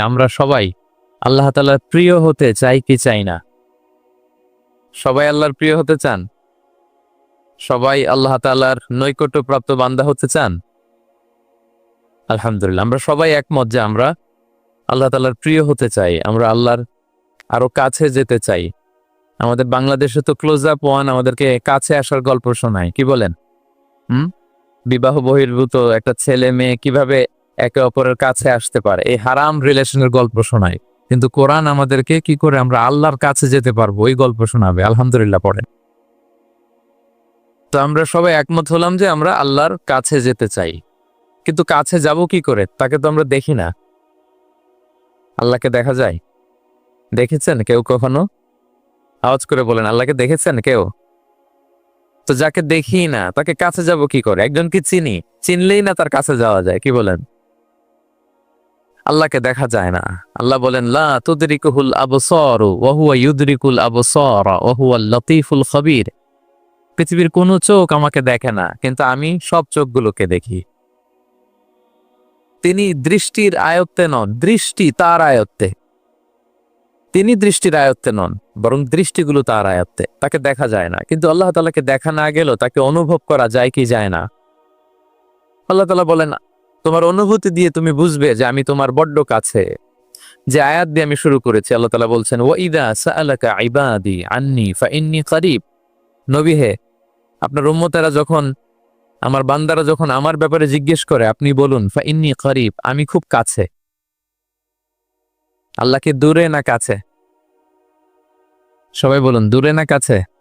আমরা সবাই আল্লাহ তাআলার প্রিয় হতে চাই কি চাই না? সবাই আল্লাহর প্রিয় হতে চান? সবাই আল্লাহ তাআলার নৈকট্যপ্রাপ্ত বান্দা হতে চান? আলহামদুলিল্লাহ, আমরা সবাই একমত যে আমরা আল্লাহ তালার প্রিয় হতে চাই, আমরা আল্লাহর আরও কাছে যেতে চাই। আমাদের বাংলাদেশে তো ক্লোজ আপ ওয়ান আমাদেরকে কাছে আসার গল্প শোনায়, কি বলেন? হুম? বিবাহ বহির্ভূত একটা ছেলে মেয়ে কীভাবে একে অপরের কাছে আসতে পারে। এই হারাম রিলেশনের গল্প শোনায় কিন্তু কোরআন আমাদেরকে কি করে আমরা আল্লাহর কাছে যেতে পারব? ওই গল্প শোনাবে। আলহামদুলিল্লাহ, পড়েন। তো আমরা সবাই একমত হলাম যে আমরা আল্লাহর কাছে যেতে চাই। কিন্তু কাছে যাব কি করে? তাকে তো আমরা দেখি না। আল্লাহকে দেখা যায়? দেখেছেন কেউ কখনো? আওয়াজ করে বলেন, আল্লাহকে দেখেছেন কেউ? তো যাকে দেখি না, তাকে কাছে যাব কি করে? একজন কি চিনি? চিনলেই না তার কাছে যাওয়া যায়, কি বলেন? আল্লাহকে দেখা যায় না। আল্লাহ বলেন, লা তুদরিকুহুল আবসার ওয়া হুয়া ইউদরিকুল আবসার ওয়া হুয়া লতিফুল খবীর। পৃথিবীর কোনো চোখ আমাকে দেখে না, কিন্তু আমি সব চোখগুলোকে দেখি। তিনি দৃষ্টির আয়ত্তে নন, দৃষ্টি তার আয়ত্তে। তিনি দৃষ্টির আয়ত্তে নন, বরং দৃষ্টিগুলো তার আয়ত্তে। তাকে দেখা যায় না, কিন্তু আল্লাহ তালাকে দেখা না গেলেও তাকে অনুভব করা যায় কি যায় না। আল্লাহ তালা বলেন তোমার অনুভূতি দিয়ে তুমি বুঝবে যে আমি তোমার বড্ড কাছে। যে আয়াত দিয়ে আমি শুরু করেছি, আল্লাহ তালা বলছেন ও ইদা ইবাদি আন্নি ফা ইন্নি নবী হে, আপনার উম্মতেরা যখন, আমার বান্দারা যখন আমার ব্যাপারে জিজ্ঞেস করে, আপনি বলুন, ফা ইন্নি আমি খুব কাছে। আল্লাহকে দূরে না কাছে? সবাই বলুন, দূরে না কাছে?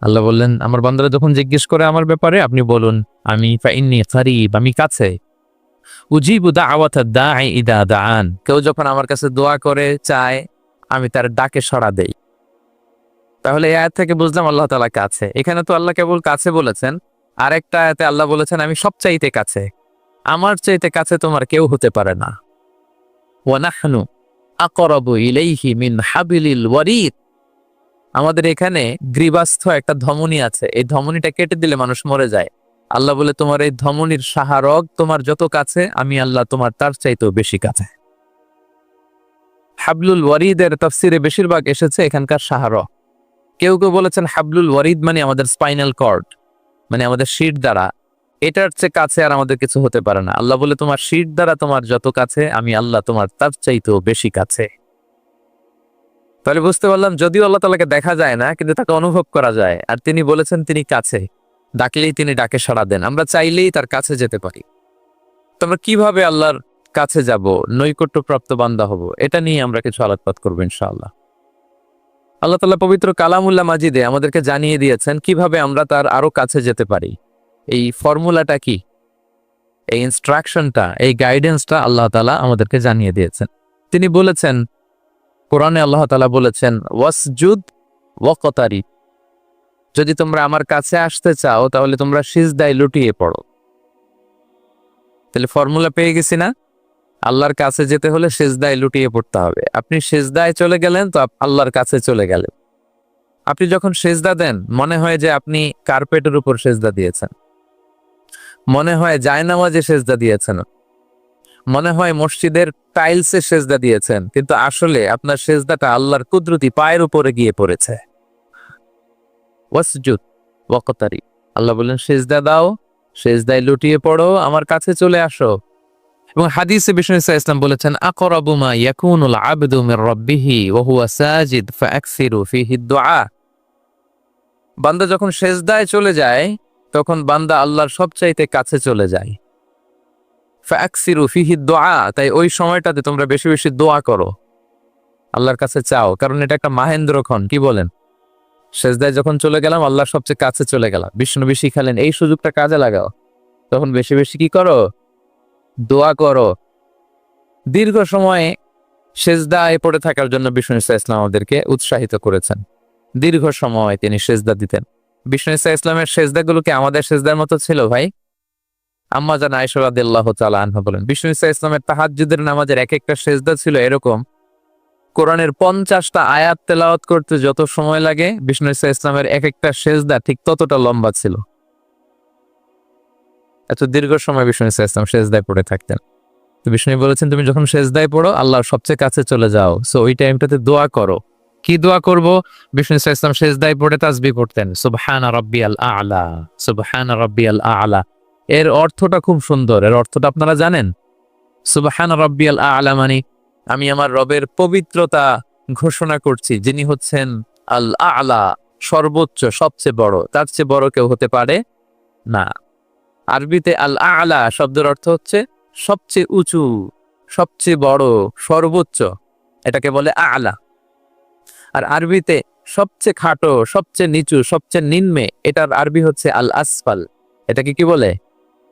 আল্লাহ বললেন, আমার বান্দারা যখন জিজ্ঞেস করে আমার ব্যাপারে, আপনি বলুন, আমি আমি কাছে। দাআন। কেউ যখন আমার কাছে দোয়া করে, চায়, আমি তার ডাকে সাড়া দেই। তাহলে এই আয়াত থেকে বুঝলাম আল্লাহ তালা কাছে। এখানে তো আল্লাহ কেবল কাছে বলেছেন, আরেকটা আয়াতে আল্লাহ বলেছেন, আমি সব চাইতে কাছে। আমার চাইতে কাছে তোমার কেউ হতে পারে না। ওয়ানাহনু আকরাবু ইলাইহি মিন হাবিলিল ওয়ারিদ। আমাদের এখানে গ্রীবাস্থ একটা ধমনী আছে। এই ধমনীটা কেটে দিলে মানুষ মরে যায়। আল্লাহ বলে, তোমার এই ধমনীর সাহারগ তোমার যত কাছে, আমি আল্লাহ তোমার তার চাইতেও বেশি কাছে। হাবলুল ওয়ারিদের তফসিরে বেশিরভাগ এসেছে এখানকার সাহারগ কেউ কেউ বলেছেন হাবলুল ওয়ারিদ মানে আমাদের স্পাইনাল কর্ড মানে আমাদের শির দ্বারা। এটার চেয়ে কাছে আর আমাদের কিছু হতে পারে না। আল্লাহ বলে, তোমার শির দ্বারা তোমার যত কাছে, আমি আল্লাহ তোমার তার চাইতেও বেশি কাছে। তাহলে বুঝতে পারলাম যদিও আল্লাহ তালাকে দেখা যায় না, কিন্তু তাকে অনুভব করা যায়। আর তিনি বলেছেন তিনি কাছে, ডাকলেই তিনি ডাকে সাড়া দেন। আমরা চাইলেই তার কাছে যেতে পারি। তো আমরা কীভাবে আল্লাহর কাছে যাব, নৈকট্যপ্রাপ্ত বান্দা হব, এটা নিয়ে আমরা কিছু আলোকপাত করব ইনশাআল্লাহ। আল্লাহ তালা পবিত্র কালামুল্লাহ মাজিদে আমাদেরকে জানিয়ে দিয়েছেন কীভাবে আমরা তার আরও কাছে যেতে পারি। এই ফর্মুলাটা কি? এই ইনস্ট্রাকশনটা এই গাইডেন্সটা আল্লাহ তালা আমাদেরকে জানিয়ে দিয়েছেন। তিনি বলেছেন কোরআনে আল্লাহ তালা বলেছেন, ওয়াসজুদ ওয়াকতারি। যদি তোমরা আমার কাছে আসতে চাও, তাহলে তোমরা সিজদায় লুটিয়ে পড়ো। তাহলে ফর্মুলা পেয়ে গেছি না? আল্লাহর কাছে যেতে হলে সেজদায় লুটিয়ে পড়তে হবে। আপনি সেজদায় চলে গেলেন তো আল্লাহর কাছে চলে গেলেন। আপনি যখন সেজদা দেন, মনে হয় যে আপনি কার্পেটের উপর সেজদা দিয়েছেন। মনে হয় জায়নামাজে সেজদা দিয়েছেন। মনে হয় মসজিদের টাইলসে সেজদা দিয়েছেন, কিন্তু আসলে আপনার সেজদাটা আল্লাহর কুদরতি পায়ের উপরে গিয়ে পড়েছে। আল্লাহ বললেন, সেজদা দাও, সেজদায় লুটিয়ে পড়ো, আমার কাছে চলে আসো। এবং হাদিসে বিষ্ণু ইসা ইসলাম বলেছেন সাজিদ বান্দা যখন সেজদায় চলে যায়, তখন বান্দা আল্লাহর সবচাইতে কাছে চলে যায়। দুআ তাই ওই সময়টাতে তোমরা বেশি বেশি দোয়া করো। আল্লাহর কাছে চাও, কারণ এটা একটা মাহেন্দ্রক্ষণ কি বলেন? সেজদায় যখন চলে গেলাম আল্লাহর সবচেয়ে কাছে চলে গেলাম। বিষ্ণু বেশি খেলেন, এই সুযোগটা কাজে লাগাও। তখন বেশি বেশি কি করো? দোয়া করো। দীর্ঘ সময়ে সেজদায় পড়ে থাকার জন্য বিষ্ণু ইসা ইসলাম আমাদেরকে উৎসাহিত করেছেন। দীর্ঘ সময় তিনি সেজদা দিতেন। বিষ্ণু ইসা ইসলামের সেজদাগুলোকে আমাদের সেজদার মতো ছিল ভাই? আম্মা জান আইসরাদিল্লাহ তালা আনহা বলেন, বিষ্ণু ইসা ইসলামের তাহাজ্জুদের নামাজের এক একটা সেজদা ছিল এরকম। কোরআনের পঞ্চাশটা আয়াত তেলাওয়াত করতে যত সময় লাগে, বিষ্ণু ইসা ইসলামের এক একটা সেজদা ঠিক ততটা লম্বা ছিল। এত দীর্ঘ সময় বিষ্ণু ইসা ইসলাম সেজদায় পড়ে থাকতেন। তো বিষ্ণু বলেছেন, তুমি যখন সেজদায় পড়ো, আল্লাহর সবচেয়ে কাছে চলে যাও। সো ওই টাইমটাতে দোয়া করো। কি দোয়া করব? বিষ্ণু ইসা ইসলাম সেজদায় পড়ে তাজবি পড়তেন, সুবহানা রাব্বিয়াল আলা, সুবহানা রাব্বিয়াল আলা। এর অর্থটা খুব সুন্দর। এর অর্থটা আপনারা জানেন? সুবহানা রাব্বিয়াল আলা মানে আমি আমার রবের পবিত্রতা ঘোষণা করছি। যিনি হচ্ছেন আল আলা, সর্বোচ্চ, সবচেয়ে বড়। তার চেয়ে বড় কেউ হতে পারে না। আরবিতে আল আলা শব্দের অর্থ হচ্ছে সবচেয়ে উঁচু, সবচেয়ে বড়, সর্বোচ্চ। এটাকে বলে আলা। আর আরবিতে সবচেয়ে খাটো, সবচেয়ে নিচু, সবচেয়ে নিম্নে, এটার আরবি হচ্ছে আল আসফাল। এটাকে কি বলে?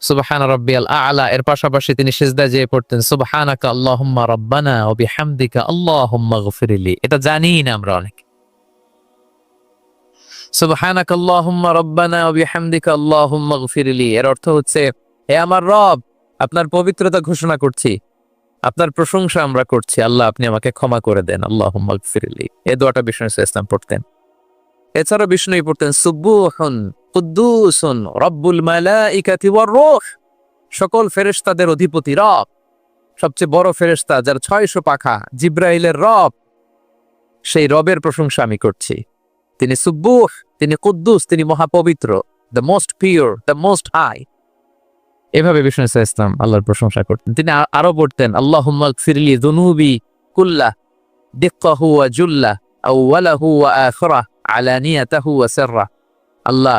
সুবহান রাব্বিয়াল আলা। এর পাশাপাশি তিনি সিজদা যে পড়তেন, সুবহানাকা আল্লাহুম্মা রাব্বানা ওয়া বিহামদিকা আল্লাহুম্মা এটা জানি না আমরা অনেক। সুবহানাকা আল্লাহুম্মা রাব্বানা ওয়া বিহামদিকা আল্লাহুম্মা এর অর্থ হচ্ছে, হে আমার রব, আপনার পবিত্রতা ঘোষণা করছি। আপনার প্রশংসা আমরা করছি। আল্লাহ, আপনি আমাকে ক্ষমা করে দেন। আল্লাহুম্মা গফিরলি এই দোয়াটা বিষ্ণু ইসা ইসলাম পড়তেন। এছাড়া বিষ্ণুই পড়তেন সুব্বুহুন কুদ্দুসুন, রব্বুল মালাইকাতি ওয়ার রূহ। সকল ফেরেশতাদের অধিপতি রব। সবচেয়ে বড় ফেরেশতা যার ছয়শো পাখা জিব্রাইলের রব। সেই রবের প্রশংসা আমি করছি। তিনি সুব্বুহ তিনি কুদ্দুস, তিনি মহাপবিত্র the most pure the most high এভাবে বিষ্ণু ইসা ইসলাম আল্লাহর প্রশংসা করতেন। তিনি আরও পড়তেন আল্লাহ ফিরলি দুনুবি কুল্লা দিক্কাহু ওয়া জুল্লা আউওয়ালাহু ওয়া আখিরাহ, আলানিয়াতাহু ওয়া সিররা আল্লাহ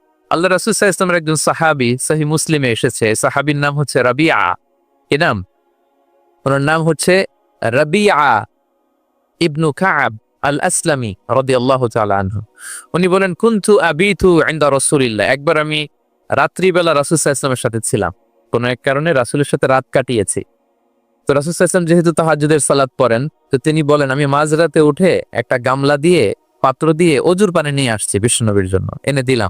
আল্লাহ রাসুল সাহা ইসলামের একজন সাহাবি সাহি মুসলিমে এসেছে। সাহাবির নাম হচ্ছে রাবিয়া। কি নাম? ওনার নাম হচ্ছে রাবিয়া ইবনু কাব আল আসলামী রাদিয়াল্লাহু তাআলা আনহু। উনি বলেন, কুনতু আবিতু ইনদা রাসূলিল্লাহ। একবার আমি রাত্রিবেলা আলাইহি ওয়াসাল্লামের সাথে ছিলাম। কোনো এক কারণে রাসূলের সাথে রাত কাটিয়েছি। তো রাসূল ওয়াসাল্লাম যেহেতু তাহাজ্জুদের সালাত পড়েন, তো তিনি বলেন, আমি মাঝরাতে উঠে একটা গামলা দিয়ে, পাত্র দিয়ে অজুর পানি নিয়ে আসছি বিষ্ণুনবীর জন্য। এনে দিলাম।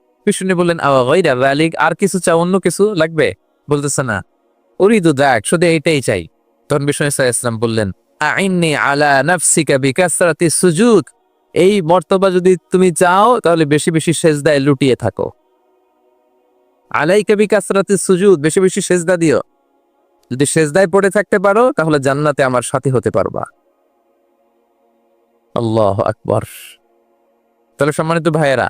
বিষ্ণু বললেন, আওয়া গায়রা যালিক, আর কিছু চাও, অন্য কিছু লাগবে? বলতেছে না। উরিদু দেখ শুধু এইটাই চাই। তখন বিষ্ণু বললেন এই মর্তবা যদি তুমি চাও, তাহলে বেশি বেশি সেজদায় লুটিয়ে থাকো। আলাইকা বেশি বেশি সেজদা দিও। যদি সেজদায় পড়ে থাকতে পারো, তাহলে জান্নাতে আমার সাথী হতে পারবা। আল্লাহ আকবর। তাহলে সম্মানিত ভাইয়েরা